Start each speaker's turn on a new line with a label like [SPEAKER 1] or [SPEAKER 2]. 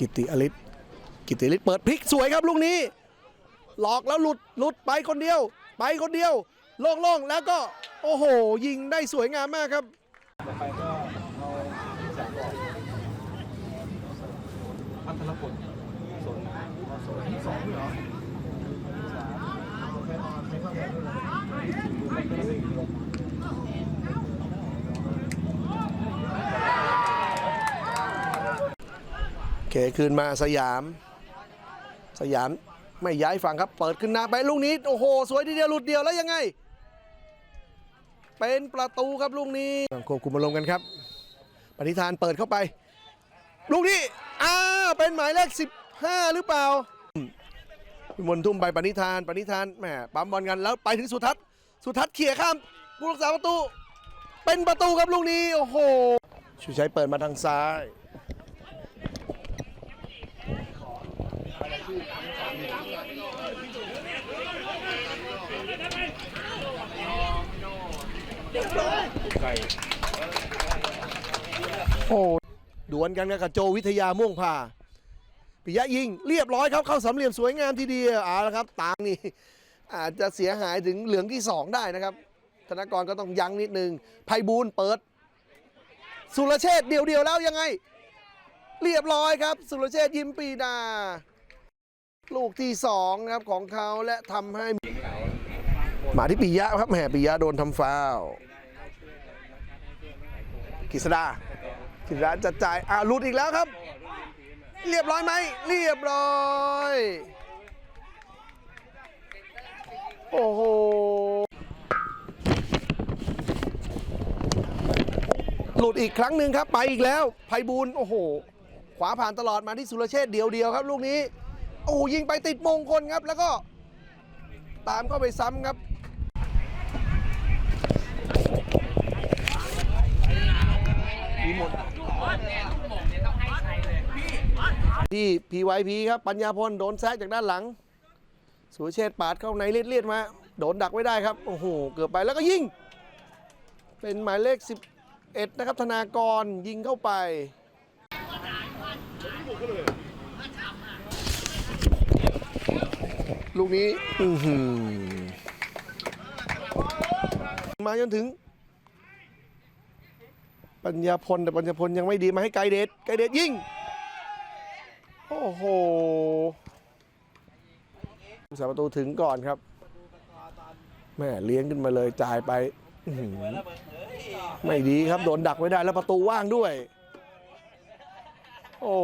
[SPEAKER 1] กิติอลิศกิติอลิศเปิดพลิกสวยครับลูกนี้ หลอกแล้วหลุดหลุดไปคนเดียว ไปคนเดียวโล่งๆแล้วก็โอ้โห ยิงได้สวยงามมากครับ
[SPEAKER 2] พัทรพลสนสนที่สองเหรอ
[SPEAKER 1] เคคืนมาสยาม สยามไม่ย้ายฝั่งครับ เปิดขึ้นหน้าไปลูกนี้ โอ้โห สวยทีเดียวหลุดเดียวแล้วยังไง เป็นประตูครับลูกนี้ควบคุมมาลงกันครับ ปณิธานเปิดเข้าไป ลูกนี้อ้าวเป็นหมายเลข 15 หรือเปล่าพิมลทุ่มไปปณิธานปณิธานแหมปั๊มบอลกันแล้วไปถึงสุทัศน์สุทัศน์เขี่ยข้ามผู้รักษาประตู เป็นประตูครับลูกนี้โอ้โหชูชัยเปิดมาทางซ้าย โอ้ดวลกันกับโจวิทยาม่วงผ่าปิยะยิงเรียบร้อยครับเข้าสามเหลี่ยมสวยงามทีเดียวเอาละครับตางนี่อาจจะเสียหายถึงเหลืองที่ 2 ได้นะครับ ธนากรก็ต้องยั้งนิดนึงไพบูลเปิด สุรเชษเดียวๆแล้วยังไง เรียบร้อยครับ สุรเชษยิ้มปีดา ลูกที่2นะครับของเขาและทำให้หมาที่ปิยะครับแหมปิยะโดนทำฟาวกฤษดากิจร้าจัดจ่ายอ่าลุดอีกแล้วครับ เรียบร้อยไหมเรียบร้อยโอ้โหหลุดอีกครั้งหนึ่งครับ ไปอีกแล้วไพบูลโอ้โห ขวาผ่านตลอดมาที่สุรเชษฐ์เดียวครับ ลูกนี้ โอ้ยิงไปติดมงคลครับ แล้วก็ตามเข้าไปซ้ำครับมีหมดที่ PYP ครับ ปัญญาพลโดนแซกจากด้านหลัง สุเชษปาดเข้าในเลียดๆมา โดนดักไว้ได้ครับ โอ้โห เกือบไปแล้วก็ยิง เป็นหมายเลข 11 นะครับ ธนากรยิงเข้าไป ลูกนี้อื้อหือมาจนถึง ปัญญาพลแต่ปัญญาพลยังไม่ดีมาให้ไกรเดชไกรเดชยิงโอ้โหผู้สาประตูถึงก่อนครับแม่เลี้ยงขึ้นมาเลยจ่ายไปอื้อหือไม่ดีครับโดนดักไว้ได้แล้วประตูว่างด้วย โอ้